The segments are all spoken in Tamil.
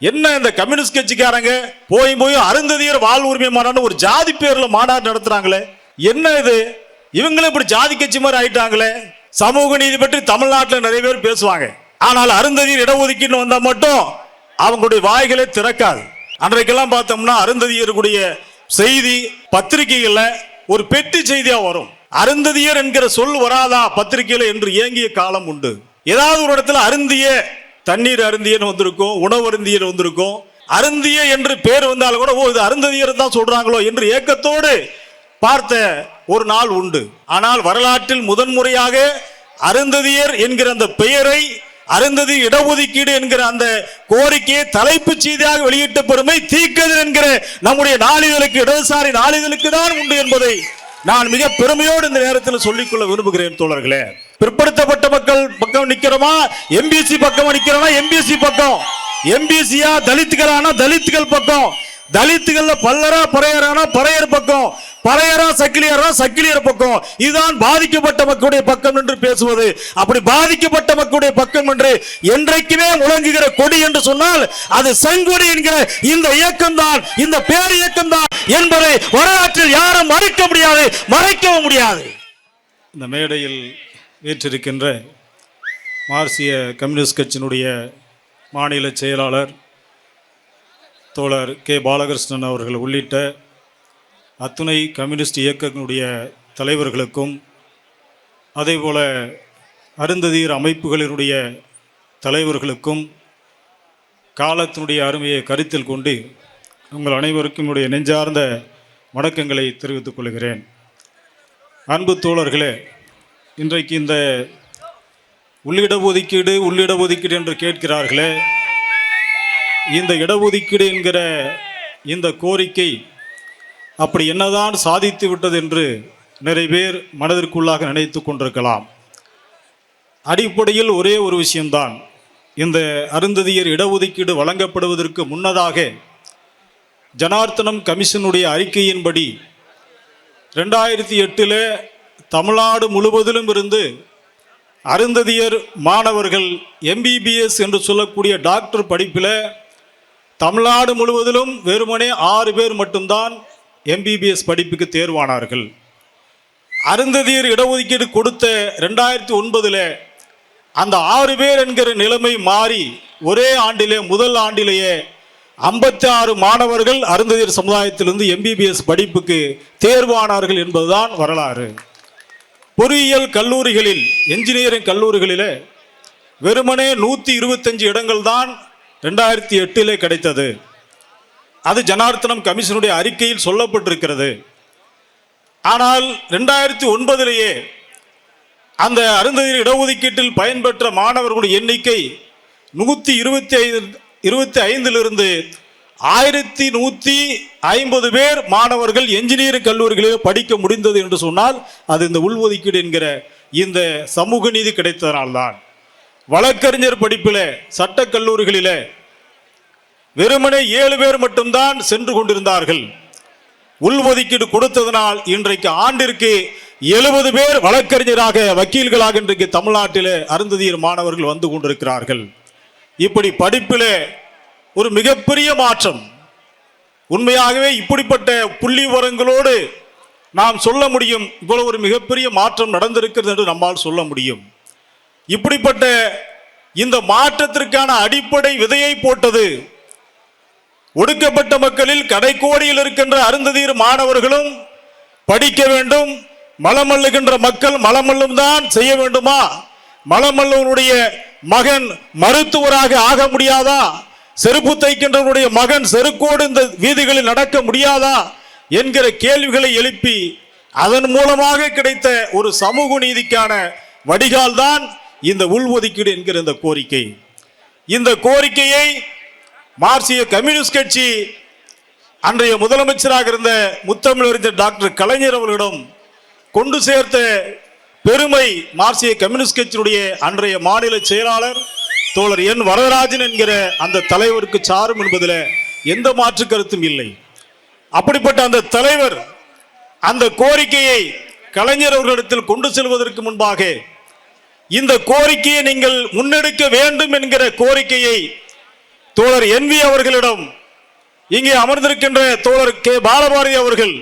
என்ன இந்த கம்யூனிஸ்ட் கட்சிக்காரங்க? போய் போய் அருந்ததியர் வாழ் உரிமை மாநாடு ஒரு ஜாதி பேர்ல மாநாடு நடத்துறாங்களே. என்ன இது? இவங்களும் இப்படி ஜாதி கட்சி மாதிரி ஆயிட்டாங்களே. சமூக நீதி பற்றி தமிழ்நாட்டில் நிறைய பேர் பேசுவாங்க. ஆனால் அருந்ததியர் இடஒதுக்கீடு வந்தா மட்டும் அவங்களுடைய வாய்களே திறக்காது. அன்றைக்கெல்லாம் பார்த்தோம்னா அருந்ததியருடைய செய்தி பத்திரிகைகள்ல ஒரு பெட்டி செய்தியா வரும். அருந்ததியர் என்கிற சொல் வராதா பத்திரிகையில என்று ஏங்கிய காலம் உண்டு. ஏதாவது ஒரு இடத்துல அருந்திய தண்ணீர் அருந்தியன் வந்திருக்கும் உணவு அருந்தியன் வந்திருக்கும். அருந்திய என்று பேர் வந்தாலும் கூட ஓ இது அருந்ததியர் தான் சொல்றாங்களோ என்று ஏக்கத்தோடு பார்த்த ஒரு நாள் உண்டு. ஆனால் வரலாற்றில் முதன்முறையாக அருந்ததியர் என்கிற அந்த பெயரை அருந்ததி இடஒதுக்கீடு என்கிற அந்த கோரிக்கையை தலைப்புச் செய்தியாக வெளியிட்ட பெருமை தீக்கதிர் என்கிற நம்முடைய நாளிதழுக்கு இடதுசாரி நாளிதழுக்கு தான் உண்டு என்பதை நான் மிக பெருமையோடு இந்த நேரத்தில் சொல்லிக்கொள்ள விரும்புகிறேன் தோழர்களே. பிற்படுத்தப்பட்ட மக்கள் பக்கம் நிக்கிறோமா? எம்பிசி பக்கம் நிக்கிறோமா? எம்பிசி பக்கம். எம்பிசியா தலித்துகளானா தலித்துகள் பக்கம். தலித்துகள்ல பல்லரா பறையரானா பறையர் பக்கம். பறையரா சக்கிலியரா சக்கிலியர் பக்கம். இதுதான் பாதிக்கப்பட்ட மக்களுடைய பக்கம் என்று பேசுவது. அப்படி பாதிக்கப்பட்ட மக்களுடைய பக்கம் என்று என்றைக்குமே முழங்குகிற கொடி என்று சொன்னால் அது செங்கொடி என்கிற இந்த இயக்கம் தான் இந்த பேர் இயக்கம் தான் என்பதை வரலாற்றில் யாரும் மறைக்க முடியாது மறைக்கவும் முடியாது. இந்த மேடையில் ஏற்றிருக்கின்ற மார்க்சிய கம்யூனிஸ்ட் கட்சியினுடைய மாநில செயலாளர் தோழர் கே. பாலகிருஷ்ணன் அவர்கள் உள்ளிட்ட அத்துணை கம்யூனிஸ்ட் இயக்கங்களுடைய தலைவர்களுக்கும் அதேபோல அருந்ததீர் அமைப்புகளினுடைய தலைவர்களுக்கும் காலத்தினுடைய அருமையை கருத்தில் கொண்டு உங்கள் அனைவருக்கும் என்னுடைய நெஞ்சார்ந்த வணக்கங்களை தெரிவித்துக் கொள்கிறேன். அன்பு தோழர்களே இன்றைக்கு இந்த உள்ளிட ஒதுக்கீடு உள்ளிட ஒதுக்கீடு என்று கேட்கிறார்களே இந்த இடஒதுக்கீடு என்கிற இந்த கோரிக்கை அப்படி என்னதான் சாதித்து விட்டது என்று நிறைய பேர் மனதிற்குள்ளாக நினைத்து கொண்டிருக்கலாம். அடிப்படையில் ஒரே ஒரு விஷயம்தான். இந்த அருந்ததியர் இடஒதுக்கீடு வழங்கப்படுவதற்கு முன்னதாக ஜனார்த்தனம் கமிஷனுடைய அறிக்கையின்படி ரெண்டாயிரத்தி எட்டில் தமிழ்நாடு முழுவதிலும் இருந்து அருந்ததியர் மாணவர்கள் எம்பிபிஎஸ் என்று சொல்லக்கூடிய டாக்டர் படிப்பில் தமிழ்நாடு முழுவதிலும் வெறுமனே ஆறு பேர் மட்டும்தான் எம்பிபிஎஸ் படிப்புக்கு தேர்வானார்கள். அருந்ததியர் இடஒதுக்கீடு கொடுத்த ரெண்டாயிரத்தி ஒன்பதில் அந்த ஆறு பேர் என்கிற நிலைமை மாறி ஒரே ஆண்டிலே முதல் ஆண்டிலேயே ஐம்பத்தி ஆறு மாணவர்கள் அருந்ததியர் சமுதாயத்திலிருந்து எம்பிபிஎஸ் படிப்புக்கு தேர்வானார்கள் என்பதுதான் வரலாறு. பொறியியல் கல்லூரிகளில் என்ஜினியரிங் கல்லூரிகளிலே வெறுமனே நூற்றி இருபத்தஞ்சு இடங்கள் தான் ரெண்டாயிரத்தி எட்டிலே கிடைத்தது. அது ஜனார்த்தனம் கமிஷனுடைய அறிக்கையில் சொல்லப்பட்டிருக்கிறது. ஆனால் ரெண்டாயிரத்தி ஒன்பதிலேயே அந்த அருந்ததியர் இடஒதுக்கீட்டில் பயன்பெற்ற மாணவர்களுடைய எண்ணிக்கை நூற்றி இருபத்தி ஐந்து இருபத்தி ஐந்திலிருந்து ஆயிரத்தி நூற்றி ஐம்பது பேர் மாணவர்கள் என்ஜினியரிங் கல்லூரிகளில் படிக்க முடிந்தது என்று சொன்னால் அது இந்த உள்ஒதுக்கீடு என்கிற இந்த சமூக நீதி கிடைத்ததனால்தான். வழக்கறிஞர் படிப்பில் சட்டக் கல்லூரிகளில் வெறுமனே ஏழு பேர் மட்டும்தான் சென்று கொண்டிருந்தார்கள். உள்ஒதுக்கீடு கொடுத்ததனால் இன்றைக்கு ஆண்டிற்கு எழுபது பேர் வழக்கறிஞராக வக்கீல்களாக இன்றைக்கு தமிழ்நாட்டில் அருந்ததியர் மாணவர்கள் வந்து கொண்டிருக்கிறார்கள். இப்படி படிப்பில் ஒரு மிகப்பெரிய மாற்றம் உண்மையாகவே இப்படிப்பட்ட புள்ளி விவரங்களோடு நாம் சொல்ல முடியும். இவ்வளவு ஒரு மிகப்பெரிய மாற்றம் நடந்திருக்கிறது என்று நம்மால் சொல்ல முடியும். இப்படிப்பட்ட இந்த மாற்றத்திற்கான அடிப்படை விதையை போட்டது ஒடுக்கப்பட்ட மக்களில் கடைக்கோடியில் இருக்கின்ற அருந்ததீர் மாணவர்களும் படிக்க வேண்டும். மலமல்லுகின்ற மக்கள் மலமல்லும் தான் செய்ய வேண்டுமா? மலமல்லுவனுடைய மகன் மருத்துவராக ஆக முடியாதா? செருப்பு தைக்கின்றவனுடைய மகன் செருக்கோடு இந்த வீதிகளில் நடக்க முடியாதா என்கிற கேள்விகளை எழுப்பி அதன் மூலமாக கிடைத்த ஒரு சமூக நீதிக்கான வடிகால் தான் இந்த உள்ஒதுக்கீடு என்கிற இந்த கோரிக்கை. இந்த கோரிக்கையை மார்க்சிய கம்யூனிஸ்ட் கட்சி அன்றைய முதலமைச்சராக இருந்த முத்தமிழறிஞர் டாக்டர் கலைஞர் அவர்களிடம் கொண்டு சேர்த்த பெருமை மார்க்சிய கம்யூனிஸ்ட் கட்சியினுடைய அன்றைய மாநில செயலாளர் தோழர் என் வரதராஜன் என்கிற அந்த தலைவருக்கு சாரும் என்பதில் எந்த மாற்று கருத்தும் இல்லை. அப்படிப்பட்ட அந்த தலைவர் அந்த கோரிக்கையை கலைஞர் அவர்களிடத்தில் கொண்டு செல்வதற்கு முன்பாக இந்த கோரிக்கையை நீங்கள் முன்னெடுக்க வேண்டும் என்கிற கோரிக்கையை தோழர் என் வி அவர்களிடம் இங்கே அமர்ந்திருக்கின்ற தோழர் கே பாலபாரதி அவர்கள்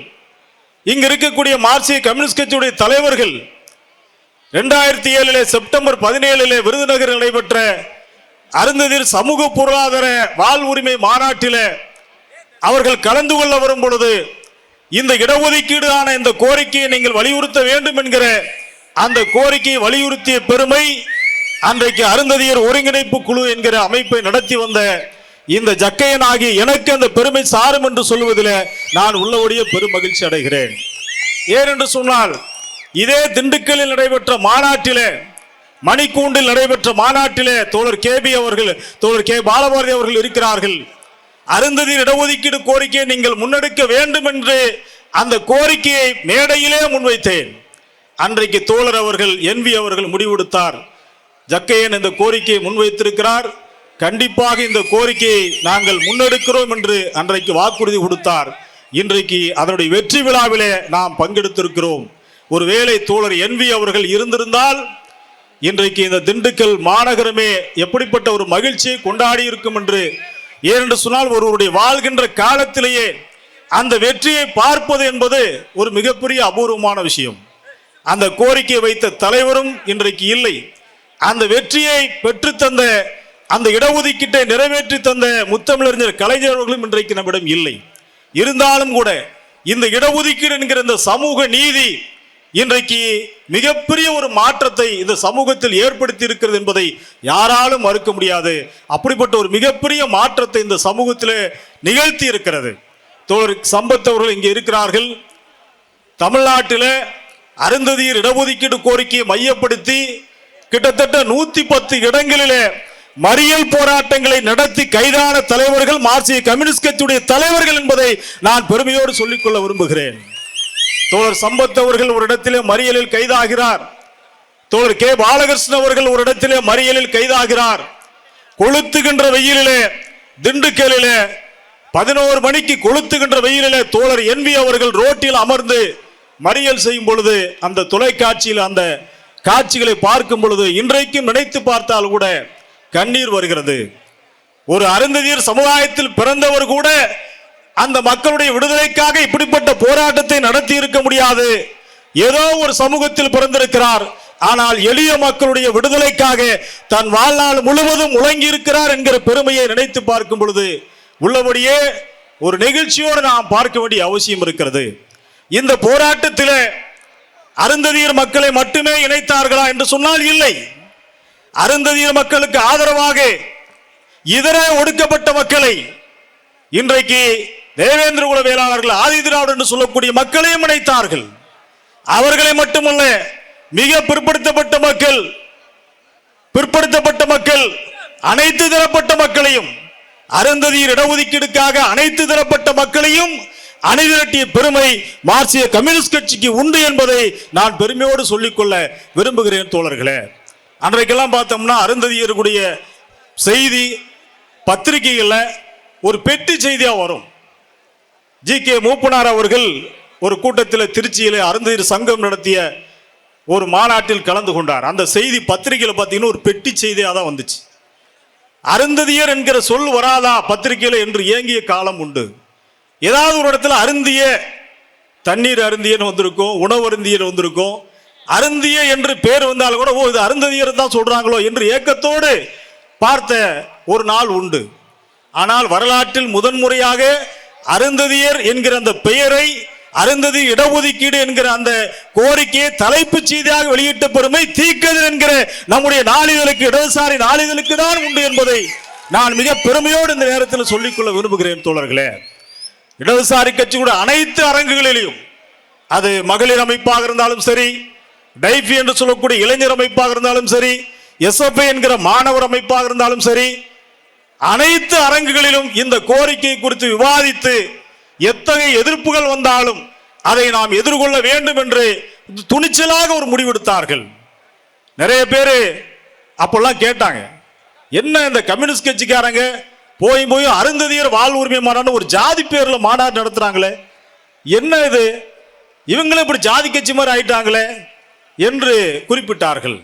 இங்கு இருக்கக்கூடிய மார்க்சிய கம்யூனிஸ்ட் கட்சியுடைய தலைவர்கள் இரண்டாயிரத்தி ஏழிலே செப்டம்பர் பதினேழிலே விருதுநகரில் நடைபெற்ற அருந்ததில் சமூக பொருளாதார வாழ்வுரிமை மாநாட்டிலே அவர்கள் கலந்து கொள்ள வரும் பொழுது இந்த இடஒதுக்கீடான இந்த கோரிக்கையை நீங்கள் வலியுறுத்த வேண்டும் என்கிற அந்த கோரிக்கையை வலியுறுத்திய பெருமை அன்றைக்கு அருந்ததியர் ஒருங்கிணைப்பு குழு என்கிற அமைப்பை நடத்தி வந்த இந்த ஜக்கையன் ஆகிய எனக்கு அந்த பெருமை சாரும் என்று சொல்லுவதில் நான் உள்ளபடியே பெரும் மகிழ்ச்சி அடைகிறேன். ஏனென்று சொன்னால் இதே திண்டுக்கல்லில் நடைபெற்ற மாநாட்டிலே மணிக்கூண்டில் நடைபெற்ற மாநாட்டிலே தோழர் கேபி அவர்கள் தோழர் கே பாலபாரதி அவர்கள் இருக்கிறார்கள். அருந்ததிர் இடஒதுக்கீடு கோரிக்கையை நீங்கள் முன்னெடுக்க வேண்டும் என்று அந்த கோரிக்கையை மேடையிலே முன்வைத்தேன். அன்றைக்கு தோழர் அவர்கள் என்பி அவர்கள் முடிவெடுத்தார். ஜக்கையன் இந்த கோரிக்கையை முன்வைத்திருக்கிறார். கண்டிப்பாக இந்த கோரிக்கையை நாங்கள் முன்னெடுக்கிறோம் என்று அன்றைக்கு வாக்குறுதி கொடுத்தார். இன்றைக்கு அதனுடைய வெற்றி விழாவிலே நாம் பங்கெடுத்திருக்கிறோம். ஒருவேளை தோழர் என்பி அவர்கள் இருந்திருந்தால் இன்றைக்கு இந்த திண்டுக்கல் மாநகரமே எப்படிப்பட்ட ஒரு மகிழ்ச்சியை கொண்டாடி இருக்கும் என்று ஏனென்று சொன்னால் ஒருவருடைய வாழ்கின்ற காலத்திலேயே அந்த வெற்றியை பார்ப்பது என்பது ஒரு மிகப்பெரிய அபூர்வமான விஷயம். அந்த கோரிக்கை வைத்த தலைவரும் இன்றைக்கு இல்லை. அந்த வெற்றியை பெற்றுத்தந்த அந்த இடஒதுக்கீட்டை நிறைவேற்றி தந்த முத்தமிழறிஞர் கலைஞர்களும் இன்றைக்கு நம்மிடம் இல்லை. இருந்தாலும் கூட இந்த இடஒதுக்கீடு என்கிற இந்த சமூக நீதி இன்றைக்கு மிகப்பெரிய ஒரு மாற்றத்தை இந்த சமூகத்தில் ஏற்படுத்தி இருக்கிறது என்பதை யாராலும் மறுக்க முடியாது. அப்படிப்பட்ட ஒரு மிகப்பெரிய மாற்றத்தை இந்த சமூகத்தில் நிகழ்த்தி இருக்கிறது தோழர் சம்பத் அவர்கள் இங்கே இருக்கிறார்கள். தமிழ்நாட்டில் அருந்ததியர் இடஒதுக்கீடு கோரிக்கையை மையப்படுத்தி கிட்டத்தட்ட நூத்தி பத்து இடங்களிலே மறியல் போராட்டங்களை நடத்தி கைதான தலைவர்கள் மார்க்சிய கம்யூனிஸ்ட் கட்சியுடைய தலைவர்கள் என்பதை நான் பெருமையோடு சொல்லிக்கொள்ள விரும்புகிறேன். தோழர் சம்பத் அவர்கள் ஒரு இடத்திலே மறியலில் கைதாகிறார். தோழர் கே. பாலகிருஷ்ணன் அவர்கள் ஒரு இடத்திலே மறியலில் கைதாகிறார். கொளுத்துகின்ற வெயிலிலே திண்டுக்கலிலே பதினோரு மணிக்கு கொளுத்துகின்ற வெயிலிலே தோழர் என்பி அவர்கள் ரோட்டில் அமர்ந்து மறியல் செய்யும் பொழுது அந்த தொலைக்காட்சியில் அந்த காட்சிகளை பார்க்கும் பொழுது இன்றைக்கும் நினைத்து பார்த்தால் கூட கண்ணீர் வருகிறது. ஒரு அருந்ததியர் சமுதாயத்தில் பிறந்தவர் கூட அந்த மக்களுடைய விடுதலைக்காக இப்படிப்பட்ட போராட்டத்தை நடத்தி இருக்க முடியாது. ஏதோ ஒரு சமூகத்தில் பிறந்திருக்கிறார். ஆனால் எளிய மக்களுடைய விடுதலைக்காக தன் வாழ்நாள் முழுவதும் முழங்கி இருக்கிறார் என்கிற பெருமையை நினைத்து பார்க்கும் பொழுது உள்ளபடியே ஒரு நிகழ்ச்சியோடு நாம் பார்க்க வேண்டிய அவசியம் இருக்கிறது. இந்த போராட்டத்தில் அருந்ததியர் மக்களை மட்டுமே இணைத்தார்களா என்று சொன்னால் இல்லை. அருந்ததியர் மக்களுக்கு ஆதரவாக இதர ஒடுக்கப்பட்ட மக்களை இன்றைக்கு தேவேந்திர குல வேளாளர்கள் ஆதி திராவிடர் என்று சொல்லக்கூடிய மக்களையும் இணைத்தார்கள். அவர்களை மட்டுமல்ல மிக பிற்படுத்தப்பட்ட மக்கள் பிற்படுத்தப்பட்ட மக்கள் அனைத்து தரப்பட்ட மக்களையும் அருந்ததியர் இடஒதுக்கீடுக்காக அனைத்து தரப்பட்ட மக்களையும் அணிதிரட்டிய பெருமை மார்க்சிய கம்யூனிஸ்ட் கட்சிக்கு உண்டு என்பதை நான் பெருமையோடு சொல்லிக்கொள்ள விரும்புகிறேன் தோழர்களே. அன்றைக்கெல்லாம் பார்த்தோம்னா அருந்ததியருடைய செய்தி பத்திரிகைகளில் ஒரு பெட்டி செய்தியாக வரும். ஜி. கே. மூப்பனார் அவர்கள் ஒரு கூட்டத்தில் திருச்சியில் அருந்ததியர் சங்கம் நடத்திய ஒரு மாநாட்டில் கலந்து கொண்டார். அந்த செய்தி பத்திரிகையில் பார்த்தீங்கன்னா ஒரு பெட்டி செய்தியாக தான் வந்துச்சு. அருந்ததியர் என்கிற சொல் வராதா பத்திரிகையில் என்று ஏங்கிய காலம் உண்டு. ஏதாவது ஒரு இடத்துல அருந்திய தண்ணீர் அருந்தியன்னு வந்திருக்கும் உணவு அருந்தியர் வந்திருக்கும் அருந்திய என்று பேர் வந்தாலும் கூட ஓ இது அருந்ததியர் தான் சொல்றாங்களோ என்று ஏக்கத்தோடு பார்த்த ஒரு நாள் உண்டு. ஆனால் வரலாற்றில் முதன்முறையாக அருந்ததியர் என்கிற அந்த பெயரை அருந்ததி இடஒதுக்கீடு என்கிற அந்த கோரிக்கையை தலைப்புச் செய்தியாக வெளியிட்ட பெருமை தீக்கதிர் என்கிற நம்முடைய நாளிதழுக்கு இடதுசாரி நாளிதழுக்கு தான் உண்டு என்பதை நான் மிக பெருமையோடு இந்த நேரத்தில் சொல்லிக்கொள்ள விரும்புகிறேன் தோழர்களே. இடதுசாரி கட்சியோட அனைத்து அரங்குகளிலும் அது மகளிர் அமைப்பாக இருந்தாலும் சரி டைஃபி என்று சொல்லக்கூடிய இளைஞர் அமைப்பாக இருந்தாலும் சரி எஸ்எஃப்ஐ என்கிற மாணவர் அமைப்பாக இருந்தாலும் சரி அனைத்து அரங்குகளிலும் இந்த கோரிக்கை குறித்து விவாதித்து எத்தகைய எதிர்ப்புகள் வந்தாலும் அதை நாம் எதிர்கொள்ள வேண்டும் என்று துணிச்சலாக ஒரு முடிவெடுத்தார்கள். நிறைய பேர் அப்பெல்லாம் கேட்டாங்க என்ன இந்த கம்யூனிஸ்ட் கட்சிக்காரங்க போய் போய் அருந்ததியர் வாழ் உரிமை மாநாடு ஒரு ஜாதி பேரில் மாநாடு நடத்துகிறாங்களே என்ன இது? இவங்களும் இப்படி ஜாதி கட்சி மாதிரி ஆயிட்டாங்களே என்று குறிப்பிட்டார்கள்.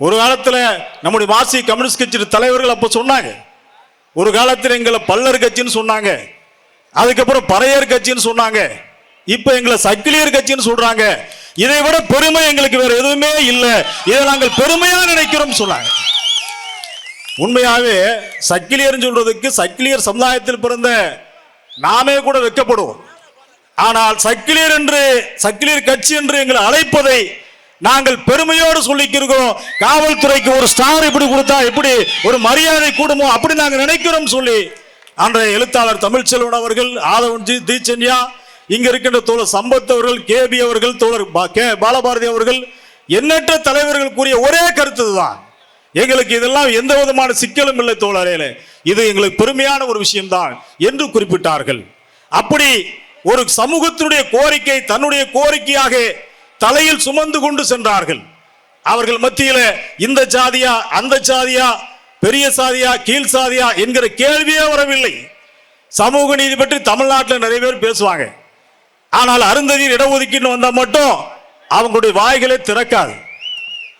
ஒரு காலத்தில் நம்முடைய மாசி கம்யூனிஸ்ட் கட்சி தலைவர்கள் அப்போ சொன்னாங்க ஒரு காலத்தில் எங்களை பல்லர் கட்சின்னு சொன்னாங்க. அதுக்கப்புறம் பறையர் கட்சின்னு சொன்னாங்க. இப்ப எங்களை சக்கிலியர் கட்சின்னு சொல்றாங்க. இதை விட பெருமை எங்களுக்கு வேற எதுவுமே இல்லை. இதை நாங்கள் பெருமையா நினைக்கிறோம் சொன்னாங்க. உண்மையாவே சக்கிலியர் சொல்றதுக்கு சக்கிலியர் சமுதாயத்தில் பிறந்த நாமே கூட வைக்கப்படுவோம் ஆனால் சக்கிலியர் என்று சக்கிலியர் கட்சி என்று எங்களை அழைப்பதை நாங்கள் பெருமையோடு சொல்லிக்கிறோம் காவல்துறைக்கு ஒரு ஸ்டார் இப்படி கொடுத்தா எப்படி ஒரு மரியாதை கூடுமோ அப்படி நாங்கள் நினைக்கிறோம் சொல்லி அன்றைய எழுத்தாளர் தமிழ்ச்செல்வன் அவர்கள் ஆதவன் ஜி தீச்சன்யா இங்க இருக்கின்ற தோழர் சம்பத் அவர்கள் கேபி அவர்கள் தோழர் பா- கே பாலபாரதி அவர்கள் எண்ணற்ற தலைவர்கள் கூறிய ஒரே கருத்து தான் எங்களுக்கு இதெல்லாம் எந்த விதமான சிக்கலும் இல்லை தோழரையில இது எங்களுக்கு பெருமையான ஒரு விஷயம்தான் என்று குறிப்பிட்டார்கள். அப்படி ஒரு சமூகத்தினுடைய கோரிக்கை தன்னுடைய கோரிக்கையாக தலையில் சுமந்து கொண்டு சென்றார்கள். அவர்கள் மத்தியில இந்த சாதியா அந்த சாதியா பெரிய சாதியா கீழ் சாதியா என்கிற கேள்வியே வரவில்லை. சமூக நீதி பற்றி தமிழ்நாட்டில் நிறைய பேர் பேசுவாங்க. ஆனால் அருந்ததியர் இடஒதுக்கீடு வந்தால் மட்டும் அவங்களுடைய வாய்களே திறக்காது.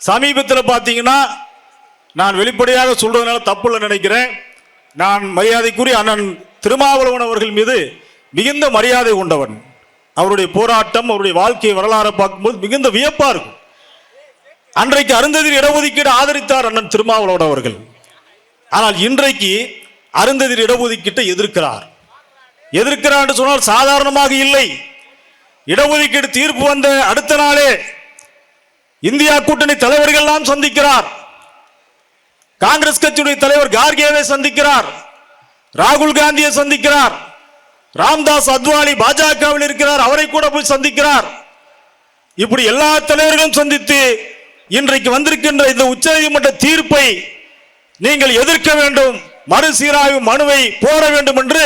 சமீபத்தில் பார்த்தீங்கன்னா நான் வெளிப்படையாக சொல்றதுனால தப்புல நினைக்கிறேன். நான் மரியாதைக்குரிய அண்ணன் திருமாவளவன் அவர்கள் மீது மிகுந்த மரியாதை கொண்டவன். அவருடைய போராட்டம் அவருடைய வாழ்க்கை வரலாறை பார்க்கும்போது மிகுந்த வியப்பா இருக்கும். அன்றைக்கு அருந்ததிர் இடஒதுக்கீடு ஆதரித்தார் அண்ணன் திருமாவளவன் அவர்கள். ஆனால் இன்றைக்கு அருந்ததிர் இடஒதுக்கீட்டை எதிர்க்கிறார். எதிர்க்கிறார் என்று சொன்னால் சாதாரணமாக இல்லை. இடஒதுக்கீடு தீர்ப்பு வந்த அடுத்த நாளே இந்தியா கூட்டணி தலைவர்கள் எல்லாம் சந்திக்கிறார். காங்கிரஸ் கட்சியுடைய தலைவர் கார்கேவை சந்திக்கிறார். ராகுல் காந்தியை சந்திக்கிறார். ராம்தாஸ் அத்வானி பாஜகவில் இருக்கிறார் அவரை கூட போய் சந்திக்கிறார். இப்படி எல்லா தலைவர்களும் சந்தித்து இன்றைக்கு வந்திருக்கின்ற இந்த உச்சநீதிமன்ற தீர்ப்பை நீங்கள் எதிர்க்க வேண்டும் மறுசீராய்வு மனுவை போட வேண்டும் என்று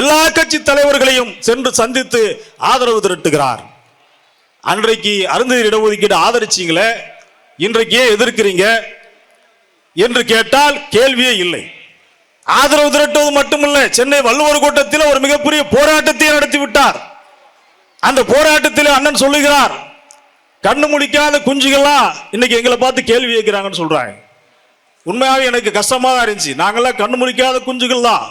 எல்லா கட்சி தலைவர்களையும் சென்று சந்தித்து ஆதரவு திரட்டுகிறார். அன்றைக்கு அருந்ததி இடஒதுக்கீடு ஆதரிச்சீங்களே இன்றைக்கே எதிர்க்கிறீங்க என்று கேட்டால் கேள்வியே இல்லை. ஆதரவு திரட்டுவது மட்டுமல்ல. சென்னை வள்ளுவர் கூட்டத்தில் ஒரு மிகப்பெரிய போராட்டத்தை நடத்தி விட்டார். அந்த போராட்டத்தில் அண்ணன் சொல்லுகிறார் கண்ணு முடிக்காத குஞ்சுகள்லாம் இன்னைக்கு எங்களை பார்த்து கேள்வி கேட்கிறாங்கன்னு சொல்றாங்க. உண்மையாகவே எனக்கு கஷ்டமா தான் இருந்துச்சு. நாங்கள்லாம் கண்ணு முடிக்காத குஞ்சுகள் தான்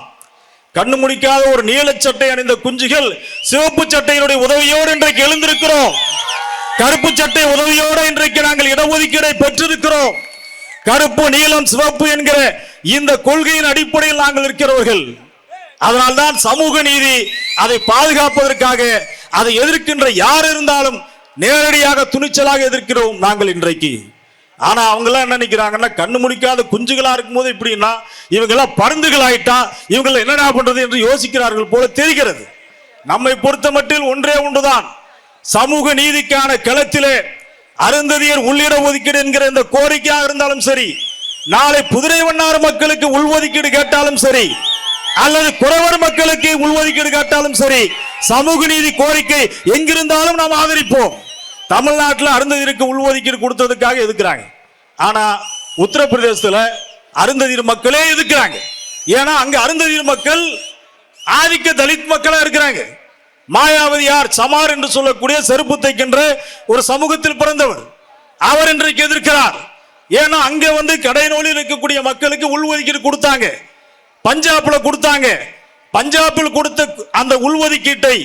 கண்ணு முடிக்காத ஒரு நீல சட்டை அணிந்த குஞ்சுகள் சிவப்பு சட்டையினுடைய உதவியோடு இன்றைக்கு எழுந்திருக்கிறோம். கருப்பு சட்டை உதவியோடு இன்றைக்கு நாங்கள் இடஒதுக்கீடை பெற்றிருக்கிறோம். கருப்பு நீலம் சிவப்பு என்கிற இந்த கொள்கையின் அடிப்படையில் நாங்கள் இருக்கிறவர்கள். அதனால்தான் சமூக நீதி அதை பாதுகாப்பதற்காக அதை எதிர்க்கின்ற யார் இருந்தாலும் நேரடியாக துணிச்சலாக எதிர்க்கிறோம் நாங்கள் இன்றைக்கு. ஆனா அவங்க எல்லாம் என்ன நினைக்கிறாங்கன்னா கண்ணு முடிக்காத குஞ்சுகளா இருக்கும்போது இப்படின்னா இவங்க எல்லாம் பருந்துகள் ஆயிட்டா இவங்க என்னடா பண்றது என்று யோசிக்கிறார்கள் போல தெரிகிறது. நம்மை பொறுத்த மட்டில் ஒன்றே ஒன்றுதான். சமூக நீதிக்கான களத்திலே அருந்ததியர் உள்ளிட ஒதுக்கீடு என்கிற இந்த கோரிக்கையாக இருந்தாலும் சரி நாளை புதிரை வண்ணாறு மக்களுக்கு உள்ஒதுக்கீடு கேட்டாலும் சரி அல்லது குறவர் மக்களுக்கு உள்ஒதுக்கீடு கேட்டாலும் சரி சமூக நீதி கோரிக்கை எங்கிருந்தாலும் நாம் ஆதரிப்போம். தமிழ்நாட்டில் அருந்ததியருக்கு உள்ஒதுக்கீடு கொடுத்ததுக்காக எதுக்குறாங்க? ஆனா உத்தரப்பிரதேசத்தில் அருந்ததியர் மக்களே எதுக்குறாங்க? ஏன்னா அங்க அருந்ததியர் மக்கள் ஆதிக்க தலித் மக்களா இருக்கிறாங்க. மாயாவதி யார்? சமார் என்று சொல்லக்கூடிய செருப்பு தைக்கின்ற ஒரு சமூகத்தில் பிறந்தவர். அவர் இன்றைக்கு எதிர்க்கிறார். ஏன்னா அங்க வந்து கடைநூலில் இருக்கக்கூடிய மக்களுக்கு உள்ஒதுக்கீடு கொடுத்தாங்க. பஞ்சாப்ல கொடுத்தாங்க. பஞ்சாபில் கொடுத்த அந்த உள்ஒதுக்கீட்டை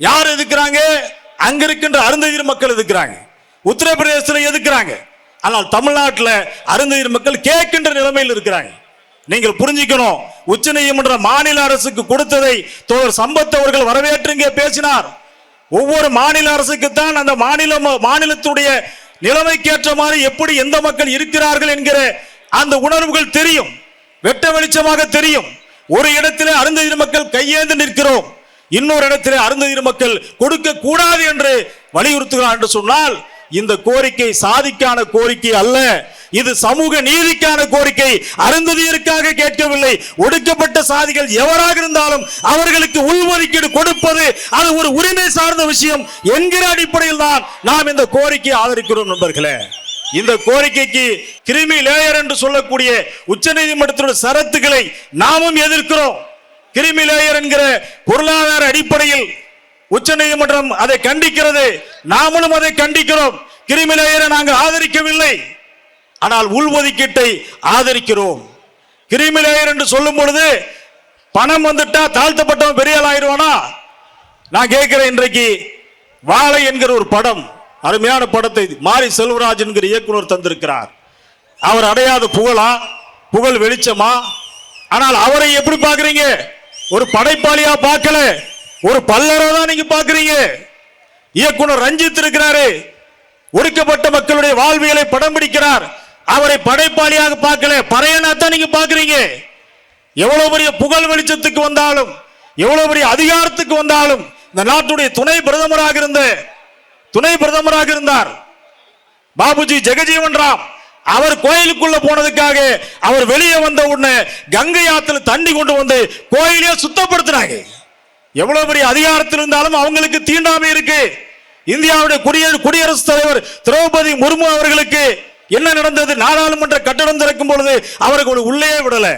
யார் எதுக்குறாங்க அங்க இருக்கின்ற அருந்ததியர் மக்கள் எதுக்குறாங்க உத்தரப்பிரதேசத்தில் எதுக்குறாங்க ஆனால் தமிழ்நாட்டில் அருந்ததியர் மக்கள் கேட்கின்ற நிலைமையில் இருக்கிறாங்க. நீங்கள் புரிஞ்சுக்கணும். உச்சநீதிமன்ற மாநில அரசுக்கு கொடுத்ததை தோழர் சம்பத் அவர்கள் வரவேற்றுங்க பேசினார். ஒவ்வொரு மாநில அரசுக்குத்தான் அந்த மாநில மாநிலத்துடைய நிலைமைக்கேற்ற மாதிரி எப்படி எந்த மக்கள் இருக்கிறார்கள் என்கிற அந்த உணர்வுகள் தெரியும். வெட்ட வெளிச்சமாக தெரியும். ஒரு இடத்திலே அருந்ததியர் மக்கள் கையேந்து நிற்கிறோம். இன்னொரு இடத்திலே அருந்ததியர் மக்கள் கொடுக்க கூடாது என்று வலியுறுத்துகிறார் என்று சொன்னால் இந்த கோரிக்கை சாதிக்கான கோரிக்கை அல்ல. இது சமூக நீதிக்கான கோரிக்கை. அருந்ததியருக்காக கேட்கவில்லை. ஒடுக்கப்பட்ட சாதிகள் எவராக இருந்தாலும் அவர்களுக்கு உள்ஒதுக்கீடு கொடுப்பது அது ஒரு உரிமை சார்ந்த விஷயம் என்கிற அடிப்படையில் தான் நாம் இந்த கோரிக்கையை ஆதரிக்கிறோம் நண்பர்களே. இந்த கோரிக்கைக்கு கிருமி லேயர் என்று சொல்லக்கூடிய உச்சநீதிமன்றத்தினுடைய சரத்துக்களை நாமும் எதிர்க்கிறோம். கிருமி லேயர் என்கிற பொருளாதார அடிப்படையில் உச்சநீதிமன்றம் அதை கண்டிக்கிறது. நாமளும் அதை கண்டிக்கிறோம். கிருமி லேயரை நாங்கள் ஆதரிக்கவில்லை. ஆனால் உள்ஒதுக்கீட்டை ஆதரிக்கிறோம். கிரிமிலேயர் என்று சொல்லும் பொழுது பணம் வந்துட்டா தாழ்த்தப்பட்டவன் பெரிய ஆள் ஆயிடுவானா? நான் கேட்கிறேன் இன்றைக்கு வாழை என்கிற ஒரு படம் அருமையான படத்தை மாரி செல்வராஜ் என்கிற இயக்குனர் தந்திருக்கிறார். அவர் அடையாத புகழா புகழ் வெளிச்சமா? ஆனால் அவரை எப்படி பாக்குறீங்க ஒரு படைப்பாளியா பார்க்கல ஒரு பல்லரா தான் நீங்க பாக்குறீங்க இயக்குனர் ரஞ்சித் இருக்கிறாரு ஒடுக்கப்பட்ட மக்களுடைய வாழ்வியலை படம் பிடிக்கிறார். அவரை படைப்பாளியாக பார்க்கல. பறையனா தான் நீங்க பாக்குறீங்க எவ்வளவு பெரிய புகழ் வெளிச்சத்துக்கு வந்தாலும் எவ்வளவு பெரிய அதிகாரத்துக்கு வந்தாலும் இந்த நாட்டுடைய துணை பிரதமராக இருந்த துணை பிரதமராக இருந்தார். பாபுஜி ஜெகஜீவன் ராம் அவர் கோயிலுக்குள்ள போனதுக்காக அவர் வெளியே வந்த உடனே கங்கை ஆத்துல தண்ணி கொண்டு வந்து கோயிலே சுத்தப்படுத்தினாங்க. எவ்வளவு பெரிய அதிகாரத்தில் இருந்தாலும் அவங்களுக்கு தீண்டாமை இருக்கு. இந்தியாவுடைய குடியரசு குடியரசுத் தலைவர் திரௌபதி முர்மு அவர்களுக்கு என்ன நடந்தது? நாடாளுமன்ற கட்டடம் திறக்கும் பொழுது அவர்கள் உள்ளே விடல.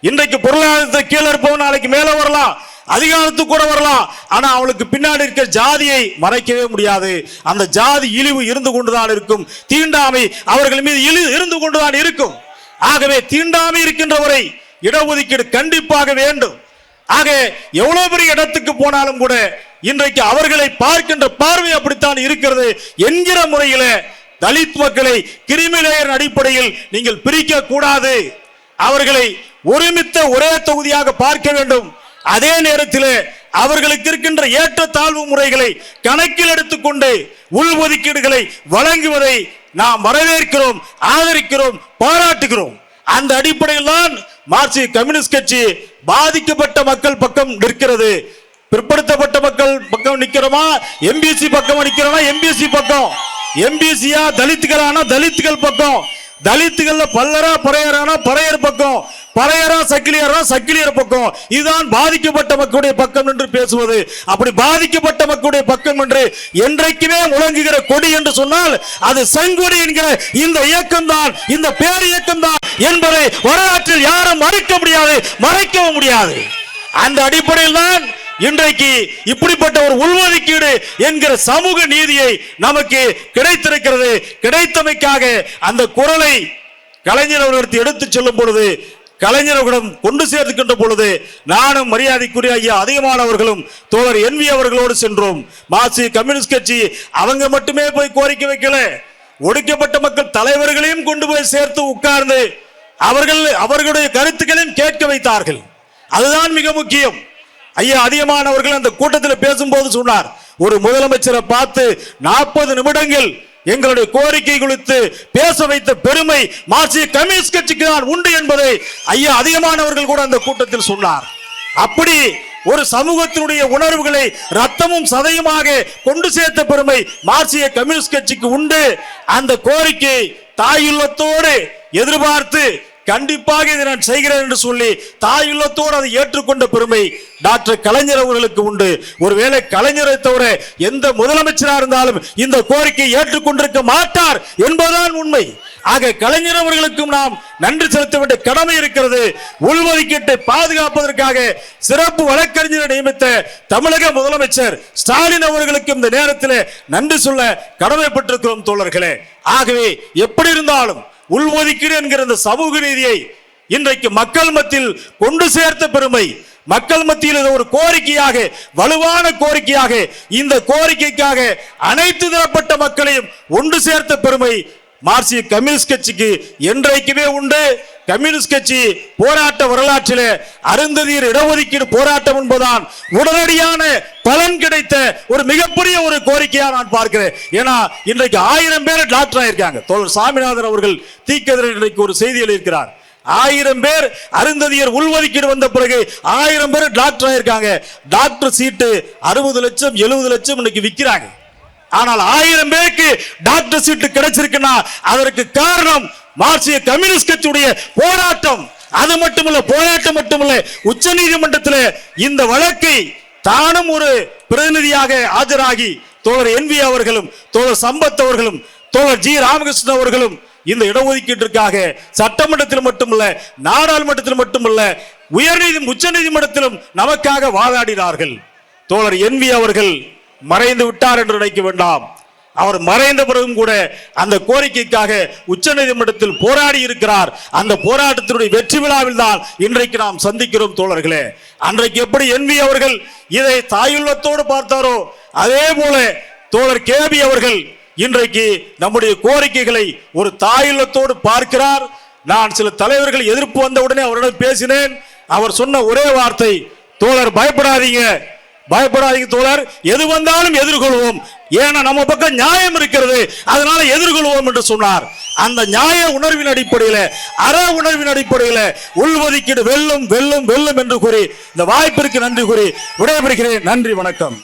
இன்றைக்கு பொருளாதாரத்தை கீழே இருப்பவன் நாளைக்கு மேல வரலாம். அதிகாரத்துக்கு கூட வரலாம். ஆனா அவளுக்கு பின்னாடி இருக்க ஜாதியை மறைக்கவே முடியாது. அந்த ஜாதி இழிவு இருந்து கொண்டுதான் இருக்கும். தீண்டாமை அவர்கள் மீது இழி இருந்து கொண்டுதான் இருக்கும். ஆகவே தீண்டாமை இருக்கின்றவரை இடஒதுக்கீடு கண்டிப்பாக வேண்டும். ஆக எவ்வளவு பெரிய இடத்துக்கு போனாலும் கூட இன்றைக்கு அவர்களை பார்க்கின்ற பார்வை அப்படித்தான் இருக்கிறது என்கிற முறையில தலித் மக்களை கிரிமிலேயர் அடிப்படையில் நீங்கள் பிரிக்க கூடாது அவர்களை ஒருமித்த ஒரே தொகுதியாக பார்க்க வேண்டும். அதே நேரத்தில் அவர்களுக்கு இருக்கின்ற ஏற்றத்தாழ்வு முறைகளை கணக்கில் எடுத்துக்கொண்டு உள்ஒதுக்கீடுகளை வழங்குவதை நாம் வரவேற்கிறோம் ஆதரிக்கிறோம் பாராட்டுகிறோம். அந்த அடிப்படையில் தான் மார்க்சிய கம்யூனிஸ்ட் கட்சி பாதிக்கப்பட்ட மக்கள் பக்கம் நிற்கிறது. பிற்படுத்தப்பட்ட மக்கள் பக்கம் நிக்கிறோமா எம்பிசி பக்கம் நிக்கிறோமா எம்பிசி பக்கம். எம்பிசியா தலித்துகளானா தலித்துகள் பக்கம். தலித்துகள்ல பல்லரா பறையரானா பறையர் பக்கம். பறையரா சக்கிலியரா சக்கிலியர் பக்கம். இதுதான் பாதிக்கப்பட்ட மக்களுடைய பக்கம் என்று பேசுவது. அப்படி பாதிக்கப்பட்ட மக்களுடைய பக்கம் என்று என்றைக்குமே முழங்குகிற கொடி என்று சொன்னால் அது செங்கொடி என்கிற இந்த இயக்கம் தான் இந்த பேர் இயக்கம் தான் என்பதை வரலாற்றில் யாரும் மறைக்க முடியாது மறைக்கவும் முடியாது. அந்த அடிப்படையில் தான் இன்றைக்கு இப்படிப்பட்ட ஒரு உள்ஒதுக்கீடு என்கிற சமூக நீதியை நமக்கு கிடைத்திருக்கிறது. கிடைத்தமைக்காக அந்த குரலை கலைஞர் அவர்களுக்கு எடுத்துச் செல்லும் பொழுது கலைஞர்களிடம் கொண்டு சேர்த்துக்கின்ற பொழுது நானும் மரியாதைக்குரிய ஐயா அதிகமானவர்களும் தோழர் என்வி அவர்களோடு சென்றோம். மாசி கம்யூனிஸ்ட் கட்சி அவங்க மட்டுமே போய் கோரிக்கை வைக்கல. ஒடுக்கப்பட்ட மக்கள் தலைவர்களையும் கொண்டு போய் சேர்த்து உட்கார்ந்து அவர்கள் அவர்களுடைய கருத்துக்களையும் கேட்க வைத்தார்கள். அதுதான் மிக முக்கியம். ஐயா அதிகமானவர்கள் அந்த கூட்டத்தில் பேசும்போது சொன்னார் ஒரு முதலமைச்சரை பார்த்து நாற்பது நிமிடங்கள் எங்களுடைய கோரிக்கை குறித்து பேச வைத்த பெருமை மார்க்சிய கம்யூனிஸ்ட் கட்சிக்கு தான் உண்டு என்பதை ஐயா அதிகமானவர்கள் கூட அந்த கூட்டத்தில் சொன்னார். அப்படி ஒரு சமூகத்தினுடைய உணர்வுகளை ரத்தமும் சதையுமாக கொண்டு சேர்த்த பெருமை மார்க்சிய கம்யூனிஸ்ட் கட்சிக்கு உண்டு. அந்த கோரிக்கை தாயுள்ளத்தோடு எதிர்பார்த்து கண்டிப்பாக இதை நான் செய்கிறேன் என்று சொல்லி தாயுள்ளத்தோடு அதை ஏற்றுக்கொண்ட பெருமை டாக்டர் கலைஞர் அவர்களுக்கு உண்டு. ஒருவேளை கலைஞரை தவிர எந்த முதலமைச்சராக இருந்தாலும் இந்த கோரிக்கை ஏற்றுக்கொண்டிருக்க மாட்டார் என்பதுதான் உண்மை. ஆக கலைஞர் அவர்களுக்கும் நாம் நன்றி செலுத்த வேண்டிய கடமை இருக்கிறது. உள்ஒதுக்கீட்டை பாதுகாப்பதற்காக சிறப்பு வழக்கறிஞரை நியமித்த தமிழக முதலமைச்சர் ஸ்டாலின் அவர்களுக்கு இந்த நேரத்தில் நன்றி சொல்ல கடமைப்பட்டிருக்கிறோம் தோழர்களே. ஆகவே எப்படி இருந்தாலும் உள்ஒதுக்கீடு என்கிற இந்த சமூக நீதியை இன்றைக்கு மக்கள் மத்தியில் கொண்டு சேர்த்த பெருமை. மக்கள் மத்தியில் ஒரு கோரிக்கையாக வலுவான கோரிக்கையாக இந்த கோரிக்கைக்காக அனைத்து தரப்பட்ட மக்களையும் ஒன்று சேர்த்த பெருமை. மார்க்சிய கம்யூனிஸ்ட் கட்சிக்கு என்றைக்குமே உண்டு. கம்யூனிஸ்ட் கட்சி போராட்ட வரலாற்றிலே அருந்ததியர் இடஒதுக்கீடு போராட்டம் என்பதுதான் உடனடியான பலன் கிடைத்த ஒரு மிகப்பெரிய ஒரு கோரிக்கையா நான் பார்க்கிறேன். ஏன்னா இன்றைக்கு ஆயிரம் பேர் டாக்டர் ஆயிருக்காங்க. தோழர் சாமிநாதன் அவர்கள் தீக்கதிர இன்றைக்கு ஒரு செய்தி எழுதியிருக்கிறார் ஆயிரம் பேர் அருந்ததியர் உள்ஒதுக்கீடு வந்த பிறகு ஆயிரம் பேர் டாக்டர் ஆயிருக்காங்க. டாக்டர் சீட்டு அறுபது லட்சம் எழுபது லட்சம் இன்னைக்கு விற்கிறாங்க ஆனால் ஆயிரம் பேருக்கு டாக்டர் சீட்டு கிடைச்சிருக்குன்னா அதற்கு காரணம் மார்க்சிய கம்யூனிஸ்ட் கட்சியுடைய போராட்டம். அது மட்டுமல்ல போராட்டம் மட்டுமல்ல உச்ச நீதிமன்றத்தில் இந்த வழக்கை தானும் ஒரு பிரதிநிதியாக ஆஜராகி தோழர் என்வி அவர்களும் தோழர் சம்பத் அவர்களும் தோழர் ஜி ராமகிருஷ்ணன் அவர்களும் இந்த இடஒதுக்கீட்டிற்காக சட்டமன்றத்தில் மட்டுமல்ல நாடாளுமன்றத்தில் மட்டுமல்ல உயர்நீதி உச்ச நீதிமன்றத்திலும் நமக்காக வாதாடினார்கள். தோழர் என்வி அவர்கள் மறைந்து விட்டார் என்று நினைக்க வேண்டாம். அவர் மறைந்த பிறகும் கூட அந்த கோரிக்கைக்காக உச்ச நீதிமன்றத்தில் போராடி இருக்கிறார். அந்த போராட்டத்தினுடைய வெற்றி விழாவில் தான் இன்றைக்கு நாம் சந்திக்கிறோம் தோழர்களே. அன்றைக்கு எப்படி என்வி அவர்கள் இதை தாயுள்ளத்தோடு பார்த்தாரோ அதே போல தோழர் கேபி அவர்கள் இன்றைக்கு நம்முடைய கோரிக்கைகளை ஒரு தாயுள்ளத்தோடு பார்க்கிறார். நான் சில தலைவர்கள் எதிர்ப்பு வந்த உடனே அவரிடம் பேசினேன். அவர் சொன்ன ஒரே வார்த்தை தோழர் பயப்படாதீங்க. பயப்படாதீங்க தோழர். எது வந்தாலும் எதிர்கொள்வோம். ஏன்னா நம்ம பக்கம் நியாயம் இருக்கிறது. அதனால எதிர்கொள்வோம் என்று சொன்னார். அந்த நியாய உணர்வின் அடிப்படையில அற உணர்வின் அடிப்படையில உள்ஒதுக்கீடு வெல்லும் வெல்லும் வெல்லும் என்று கூறி இந்த வாய்ப்பிற்கு நன்றி கூறி விடைபெறுகிறேன். நன்றி வணக்கம்.